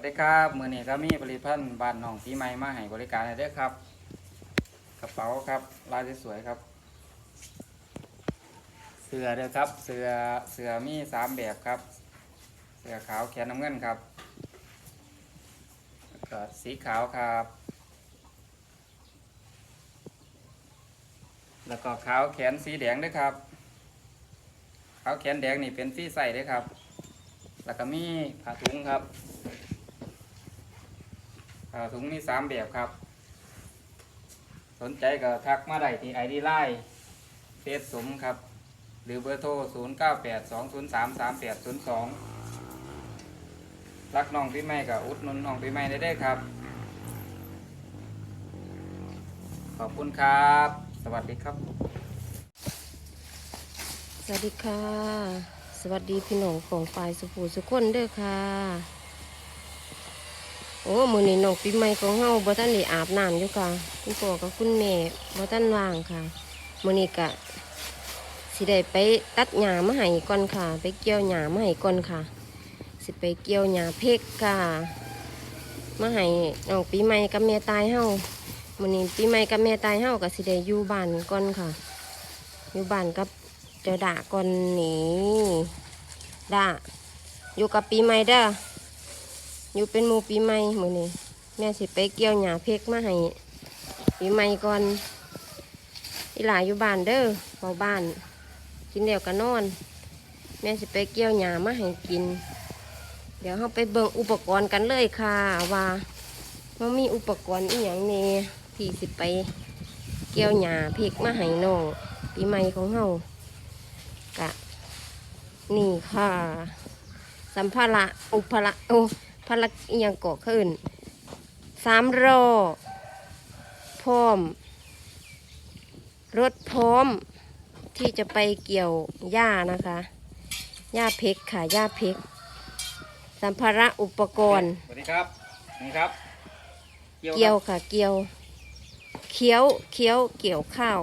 วัสดีครับมือนี้ก็มีผลิตภัณฑ์บ้านหนองปีใหม่มาให้บริการให้เด้อครับ กระเป๋าครับลายสวยๆครับ เสือเด้อครับ เสือเสือมีสามแบบครับ เสือขาวแขนน้ำเงินครับแล้วก็สีขาวครับ แล้วก็ขาวแขนสีแดงด้วยครับขาวแขนแดงนี่เป็นฟรีใส่ด้วยครับ แล้วก็มีผ้าถุงครับ ถุงมีสามแบบครับ สนใจก็ทักมาได้ที่ไอดีไลน์เฟซสมครับ หรือเบอร์โทร 0 9 8 2 0 3 3 8 0 2 รักน้องพี่ไม่กับอุดนุนน้องพี่ไม่ได้ได้อครับ ขอบคุณครับ สวัสดีครับ สวัสดีค่ะ สวัสดีพี่น้องของฝ่ายสุภูสุคนเด้อค่ะ โอ้มือนี้น้องปีใหม่ของเฮาบ่ทันได้อาบน้ำอยู่ค่ะ คุณพ่อกับคุณแม่บ่ทันว่างค่ะมือนี้กะสิได้ไปตัดหญ้ามาให้ก่อนค่ะ ไปเกี่ยวหญ้ามาให้ก่อนค่ะ สิไปเกี่ยวหญ้าเพกค่ะมาให้น้องปีใหม่กับแม่ตายเฮามือนี้ปีใหม่กับแม่ตายเฮาก็สิได้อยู่บ้านก่อนค่ะ อยู่บ้านกับเจอด่าก่อนหนีด่าอยู่กับปีใหม่เด้อ อยู่เป็นมูปีใหม่มือนี้แม่สิไปเกี่ยวหญ้าเพกมาให้ปีใหม่ก่อนอีหลายอยู่บ้านเด้อเฝ้าบ้าน กินเดียวก็นอน แม่สิไปเกี่ยวหญ้ามาให้กิน เดี๋ยวเราไปเบิ่งอุปกรณ์กันเลยค่ะว่าว่ามีอุปกรณ์อีหยังเน่ที่สิไปเกี่ยวหญ้าเพกมาให้น้องปีใหม่ของเฮากะนี่ค่ะ สัมภาระอุปละโอ ภาระอิหยังเกาะขึ้นสามรอพร้อม รถพร้อมที่จะไปเกี่ยวหญ้านะคะหญ้าเพกค่ะหญ้าเพกสัมภาระอุปกรณ์ สวัสดีครับ นี่ครับ เกี่ยวค่ะ เกี่ยว เคี้ยวเคี้ยวเกี่ยวข้าว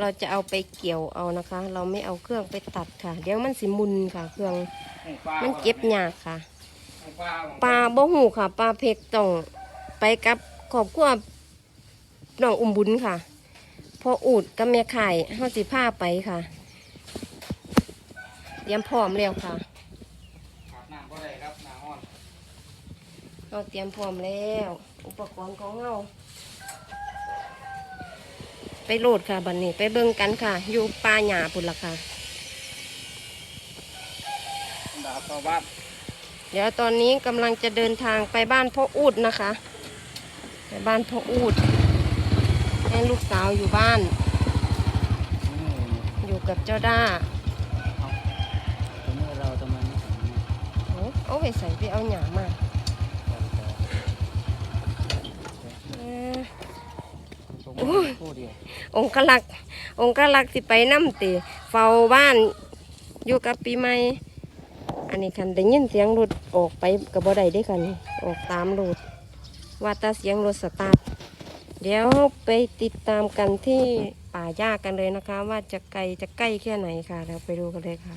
เราจะเอาไปเกี่ยวเอานะคะ เราไม่เอาเครื่องไปตัดค่ะ เดี๋ยวมันสิมุนค่ะ เครื่อง มันเก็บยากค่ะ ปลาบ่หูค่ะปลาเพกต้องไปกับขอบครัวน้องอุ้มบุญค่ะพออูดกับแม่ไข่เฮาสิผ้าไปค่ะเตรียมพร้อมแล้วค่ะอาบน้ำก็ได้ครับน้ำห้อนเราเตรียมพร้อมแล้ว อุปกรณ์ของเราไปโหลดค่ะบันนี้ ไปเบิ่งกันค่ะ อยู่ป่าหญ้าพุ่นละค่ะดาบเข้าบ้าน เดี๋ยวตอนนี้กำลังจะเดินทางไปบ้านพ่ออูดนะคะ ไปบ้านพ่ออูดให้ลูกสาวอยู่บ้าน อยู่กับเจ้าด้าตรงนี้เราจะมาโอ้เอาไปใส่ไปเอาหญ้ามาองค์กลักองค์กลักสิไปน้ำตีเฝ้าบ้านอยู่กับปีใหม่ อันนี้คันได้ยินเสียงรถออกไปกับบ่ได้ด้อค่ะนี่ออกตามรถว่าแตาเสียงรถสตาร์ทเดี๋ยวไปติดตามกันที่ป่าหญ้ากันเลยนะคะ ว่าจะไกลจะใกล้แค่ไหนค่ะเราไปดูกันเลยค่ะ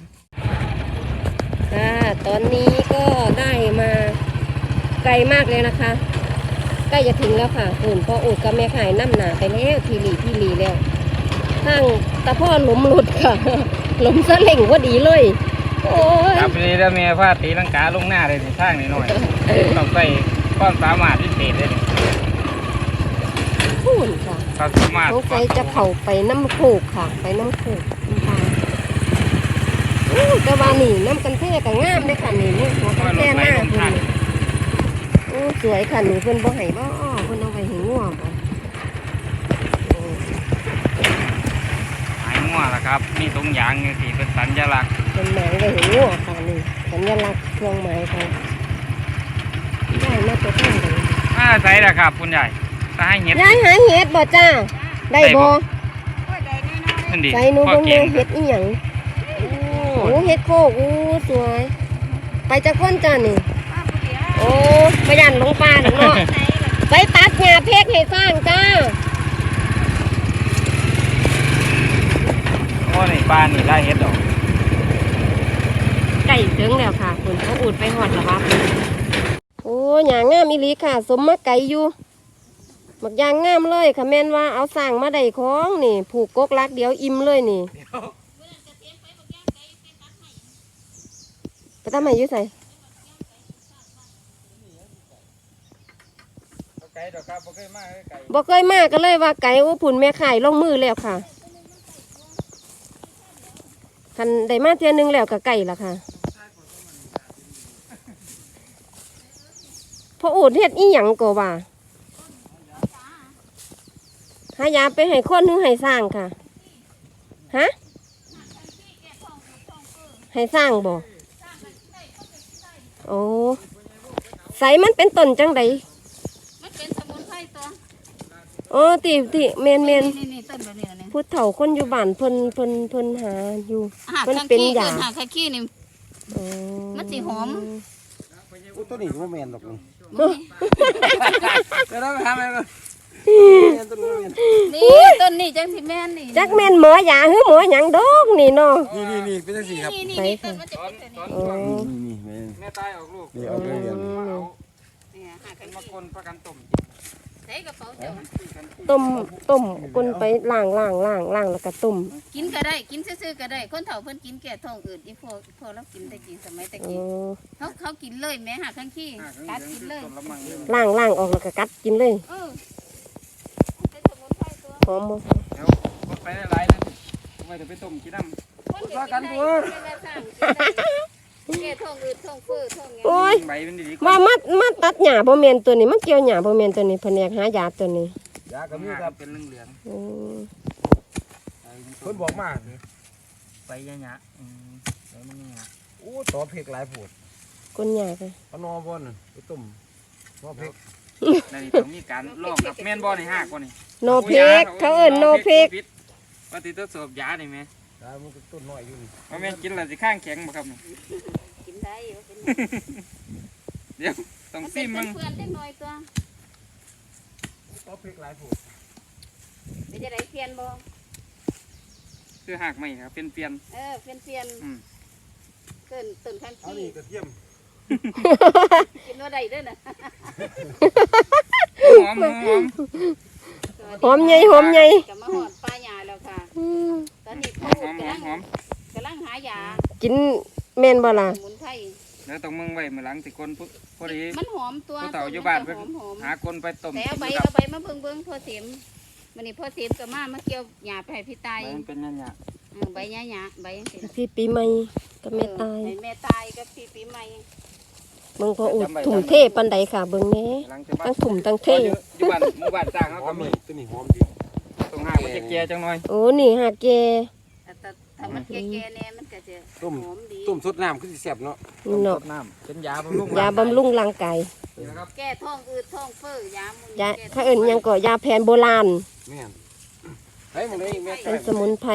ค่ะตอนนี้ก็ได้มาไกลมากเลยนะคะ ใกล้จะถึงแล้วค่ะหุ่นพ่ออุดกับแม่ไข่น้ำหนาไปแล้วทีหลีทีหลีแล้วทางตาพ่อหล้มหลุดค่ะ หล้มซะเล่งว่าดีเลย โอ้ยครับดีแล้วเมียพาตีลังกาลงหน้าเลยนี่ทางนี่หน่อยต้องใส่ความสามารถพิเศษเลยนี่หุ่นค่ะความสามารถสงสัยจะเผาไปน้ำโขกค่ะ ไปน้ำโขกน้ำพาโอ้แต่ว่านี่น้ำกันแท้กับงามเลยค่ะนี่นี่หัวกันแท้หน้าคุณนี่โอ้สวยค่ะหนูเพิ่นบ่ให้บ่เพิ่นเอาไปให้ง่วงบ่โอ้หายงัวละครับ มีตรงยางนี่สิเป็นสัญลักษณ์ เป็นหมายไปให้ง่วงค่ะนี่สัญลักษณ์เครื่องหมายค่ะได้มาตัวตั้งเลยอ่าใส่ละครับคุณใหญ่ถ้าให้เห็ดยายหาเห็ดบ่จ้า ได้ได้บ่บ่นั่นดิใส่หนูพ่อเบิ่งเก่แม่งเห็ดอีหยังโอ้โอ้เห็ดโคกอู้สวย ไปจากคนจ้านี่โอ้ไม่ยันลงป่าหรอกเนาะไปตัดหญ้าเพกให้สร้างจ้าโหนี่ปลานี่ไล่เห็ดดอกไก่ถึง แล้วค่ะคุณเขาอุดไปหอดแล้ววะโอ้หยางงามอีหลีค่ะ สมมาไก่อยู่บักยางงามเลยค่ะแม่นว่าเอาสร้างมาได้ของนี่ ผูกกกลักเดียวอิ่มเลยนี่ไปทำไมอยู่ใส่เอาไก่ดอกครับบ่เคยมาเลยไก่บ่เคยมาก็เลยว่าไก่โอ้ผุนแม่ขายลงมือแล้วค่ะคันได้มาเทียหนึงแล้วก็ไก่ละค่ะ พออูดเฮ็ดอีหยังก็ว่าหายาไปให้คนหนึงให้สร้างค่ะฮะให้สร้างบ่โอ้ใสมันเป็นต้นจังไดมันเป็นสมุนไพรตัวโอ้ติติเมนเมนนี่นี่ต้นแบบนี้นะเนี่ยผู้เฒ่าคนอยู่บ้านเพิ่นเพิ่นเพิ่นหาอยู่หากมันข้างเป็นขี้ยาเกินหากข้างขี้นี่อ๋อมันสิหอม อู้ตัวนี้บ่แม่นดอกนี่ เดี๋ยวเราไปทำอะไรกันแม่นตัวนี้บ่แม่นนี่ต้นนี่จังสิแม่นนี่จักแม่นหมอยาหรือหมอหยังดอกนี่เนาะนี่นี่นี่เป็นจังซี่ครับนี่นี่ไปนี่ค่ะต้นมันจะตอนเป็นตตัวอนนี้อ๋อนี่นี่แม่นแม่ตายออกลูกนี่เอาเลยเรียนมาเอาเนี่ยหากข้างมาขี้คนประกันต้ม ใส่กระเป๋าเจ้าต้มต้มกนไปล้างล้างล้างล้างแล้วก็ต้มกินก็ได้กินซื่อๆก็ได้ คนเฒ่าเพิ่นกินแก่ท้องอืดอีพวกพวกเรากินแต่กินสมัยแต่อ๋กี้อเขาเขากินเลยแม่หากข้างขี้อะกัดกินเลยต้นละมังเลยล้างล้างออกแล้วก็กัดกินเลยเออเป็นสมุนไพรตัวหอมบ่เดี๋ยวกดไปได้หลายนะไว้เดี๋ยวไปต้มกินน้ำคนก็กินได้ไม่ได้สร้างกินได้ แก่ท้องอืดท้องเฟ้อท้องหยังโอ้ยใบมันดีว่ามามาตัดหญ้าบ่แม่นตัวนี้มันเกี่ยวหญ้าบ่แม่นตัวนี้แผนกหายาตัวนี้ยาๆก็มีครับเป็นเหลืองอืมๆเพิ่นบอกมาใบยะๆอืมใบมันยะอู้ตอเพกหลายโพดกนหญ้าไปเอานอบ่นั่นไปต้มนอเพกในนี้ต้องมีการลองกับแม่นบ่ในห้ากว่านี่โนเพกเขาเอิ้นโนเพกปฏิทดสอบยานี่ไห มยามันก็ต้นน้อยอยู่นี่ว่าแม่นกินแล้วสิข้างแข็งบ่ครับนี่กินได้อยู่เป็นเดี๋ยวต้องมันซิเป็นมมึงเพื่อนๆจังหน่อยตัวตอเพกหลายโพดเป็นจะได้เพียนบ่คือหากไม่ครับเป็นเปลี่ยนเออเพียนเพียนอืมเกินตื่นข้างเอาขี้นี่กระเทียมกินว่าได้เด้อนะหอมหอมหอมใหญ่หอมใหญ่กับมาหอดปลาหยาแล้วค่ะ อื นนี้หพ่ออมหอกลัมงหอมกำลังหายากินแม่นบ่ล่ะสมุนไพรเดี๋ยวต้องมึงไว้มือหลังสิคนพอดีมันหอมตัวเฒ่าอยู่บ้านมัเพิ่นหอมหาคนไปต้มแต่เอาใบเอาใบมาเบิ่งเบิ่งพอเสียมมันนี่พอเสียมก็มามาเกี่ยวหยาไปให้พี่ตายมันเป็นยะเออใบหยาหยาใบพี่ปีใหม่ก็แม่ตายแม่ตายกับพี่ปีใหม่เบิ่งพออุดถุ่มเทปันใดค่ะเบิ่งแน่ตั้งถุ่มตั้งเทอยู่อยู่บ้านหมู่บ้านสร้างเขาก็มีตัวนี้หอมดี ตรงหากมันจะแก่จังหน่อยโอ้นี่หาแกแต่ถ้าถ้ามันแก่ๆแน่มันก็จะต้มหอมดีต้มสดน้ำคือสิแซ่บเนาะต้มเนาะสดน้ำเป็นยาบำรุงยาบำรุงร่างกายนี่นะครับแก้ท้องอืดท้องเฟ้อยามุนยาแก้ถ้าเอิ้นหยังก็ยาแผนโบราณแม่นเฮ้ยมึงได้แม่เป็นสมุนไพร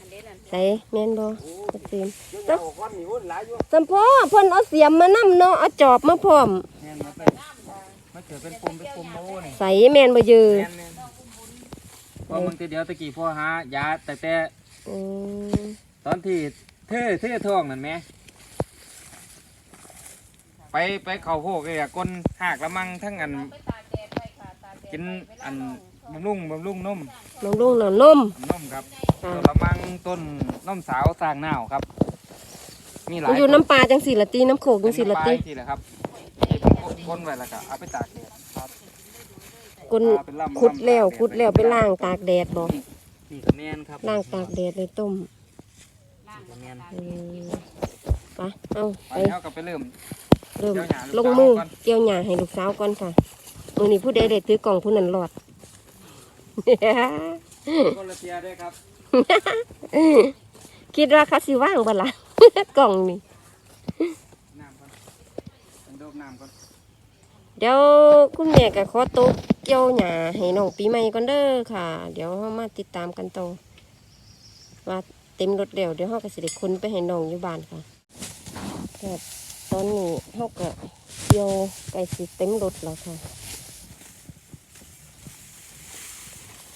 อันนี้นั่นใส่แม่นบ่ก็เต็มเจ้าก้อนนี่วุ่นหลายอยู่สัมพ่อเพิ่นเอาเสียมมานำเนาะเอาจอบมาพร้อมแม่นมาไปมาเกิดเป็นปมเป็นปมโม่นี่ใส่แม่นบ่ยือแม่นแม่น พอมึงทีเดียวตะกี้พ่อหายาแต่แต่อืมตอนที่เท่เท่ท้องนั่นไหมไปไปเข่าโคกเลยอะก้นหากละมังทั้งอันไปตากแดดไว้ค่ะตากแดดกินไว้เวลาอันน้องบำรุงบำรุงนมน้องลุงน่ะนมนมครับต้นละมังต้นนมสาวสร้างหนาวครับ มีหลามันยอยู่น้ำปลาจังสี่ละตีน้ำโขกจังสี่ละตีทีแหละครับไอ้ผมก้นไว้แล้วก็เอาไปตากแดด ครับกนเอาไปล่ำขุดแล้วล่ำตากดขุดแล้วไปล่างตากแดดบ่นี่ก็แม่นครับล่างตากแดดเลยต้มล่างแม่นอืมไปเอาไปไปเท่ากับไปเริ่ม เริ่มเกี่ยวหญ้าลลูงกสาวมือก่อนเกี่ยวหญ้าให้ลูกสาวก่อนค่ะมือนี้ผู้ใดได้ถือกล่องผู้นั้นรอดคนละเทียด้วยครับ คิดว่าเขาสิว่างบ่ล่ะกล่องนี่น้ำก่อนเป็นโดบน้ำก่อนเดี๋ยวคุณแม่ก็ขอโต๊ะ เกี่ยวหญ้าให้น้องปีใหม่ก่อนเด้อค่ะ เดี๋ยวเรามาติดตามกันต่อว่าเต็มรถแล้วเดี๋ยวเราก็สิได้คนไปให้น้องอยู่บ้านค่ะก็ตอนนี้เราก็เกี่ยวไก่สิเต็มรถแล้วค่ะ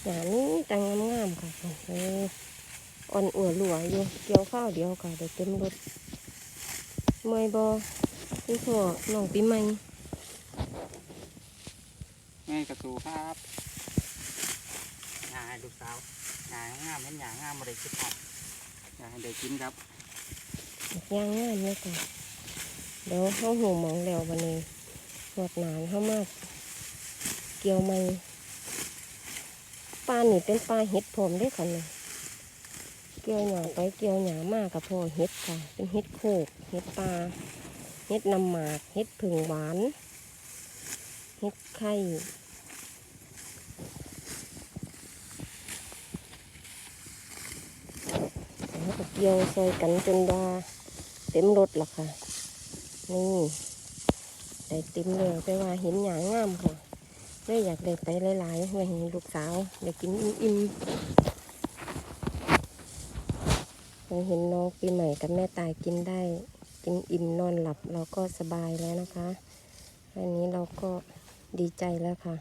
หญ้านี้ตังงามๆค่ะเอออ่อนอัวหลัวอยู่เกี่ยวข้าวเดียวค่ะได้เต็มรถเมื่อยบอพี่พ่อน้องปีใหม่ ง่ายกระสูครับงาให้ลูกสาวงางามเห็นหยางามมาได้คิดครับอยากให้ได้กินครับย่างงามเลยค่ะเดี๋ยวเฮาหูหมองแล้ววันนี้หวดหนานเฮามาเกี่ยวไม้ปลานี่เป็นปลาเห็ดพร้อมเด้อค่ะเนี่ยเกี่ยวหยาไปเกี่ยวหยามากกับพอเห็ดค่ะ เป็นเห็ดโคกเห็ดปลาเห็ดนำหมากเห็ดผึ่งหวานเห็ดไข่แล้วก็ เยวซอยกันจนว่าเต็มรถละค่ะ นี่ได้เต็มเลยแต่ว่าเห็นหยางงามค่ะเลยอยากได้ไปหลายๆไว้ให้ลูกสาวได้กินอิ่มๆเราเห็นน้องปีใหม่กับแม่ตายกินได้ กินอิ่มนอนหลับเราก็สบายแล้วนะคะ อันนี้เราก็ดีใจแล้วค่ะ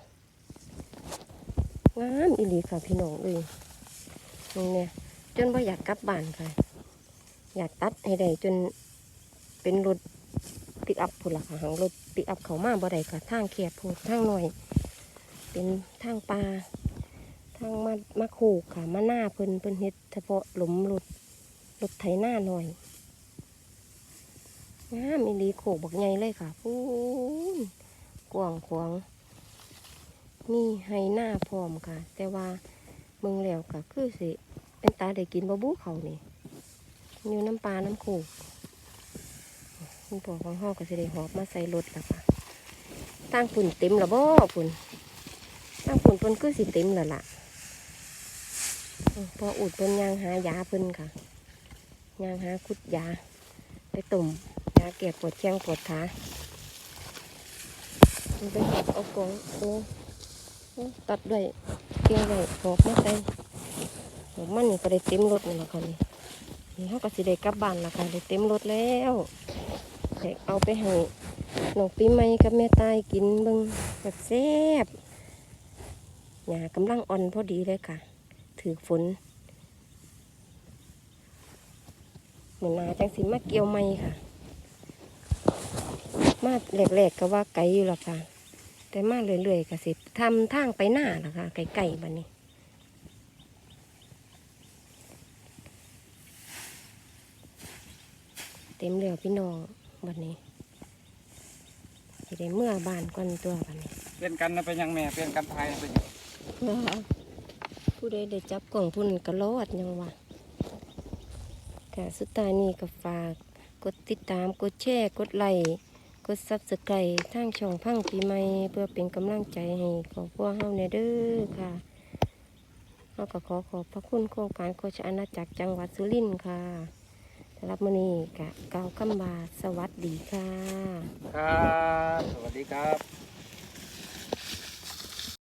งามอีหลีค่ะพี่น้องเลยนี่เนี่ยจนว่าอยากกลับบ้านค่ะ อยากตัดให้ได้จนเป็นรถปิกอัพพุ่นละค่ะหางรถปิกอัพเขามาบ่ได้ค่ะทางแคบพูดทางหน่อย เป็นทางปลาทางมามาโขกค่ะมาหน้าเพิ่นเพิ่นเฮ็ดเฉพาะหลุมรถรถไถหน้าหน่อยงามอีลีโขกบักใหญ่เลยค่ะพูนกว้างขวางมีให้หน้าพร้อมค่ะ แต่ว่าเมืองแล้วก็คือสิเป็นตาได้กินบะบูเขานี่ อยู่น้ำปลาน้ำโขกคุณพ่อของห้อก็สิได้หอบมาใส่รถแล้วค่ะตั้งฝุ่นเต็มและบ่ฝุ่นตั้งฝุ่นเพิ่นคือสิเต็มแล้วล่ะพออุดเพิ่นยางหายาเพิ่นค่ะยางหาคุดยา ไปตุ่มยาเก็บปวดแข้งปวดขาไปหอบเอากองโอ้ตัดด้วยเกี่ยวไว้หอบมาใส่หอบมันนี่ก็ได้เต็มรถนี่แหละค่ะนี่ นี่เขาก็สิได้กลับบ้านและค่ะได้เต็มรถแล้วเด็กเอาไปให้น้องปีใหม่กับแม่ตายกินบิ่งแบบแซ่บหยากำลังอ่อนพอดีเลยค่ะ ถือฝนเหมือนนาจังสิมาเกี่ยวไม่ค่ะ มาแหลกๆก็ว่าไกลอยู่หรอกค่ะ แต่มาเรื่อยๆก็สิทำทางไปหน้าละค่ะไกลๆบันนี้ เต็มเรือพี่น้องบันนี้สิได้เมื่อบ้านก่อนตัวบันนี้เปลี่ยนกันนะเป็นหยังแม่เปลี่ยนกันไทยนะเป็นหยังผู้ใดได้จับกล่องพุ่นก็รอดยังวะค่ะสุดท้ายนี้ก็ฝากกดติดตามกดแชร์กดไลค์กดซับสไครต์ทางช่องพังปีใหม่เพื่อเป็นกำลังใจให้ครอบครัวเฮาเนี่ยเด้อค่ะเฮาก็ขอขอบพระคุณโครงการโคชอาณาจักรจังหวัดสุรินทร์ค่ะ สำหรับมื้อนี้กะกาวคำบาสวัสดีค่ะ ครับ สวัสดีครับ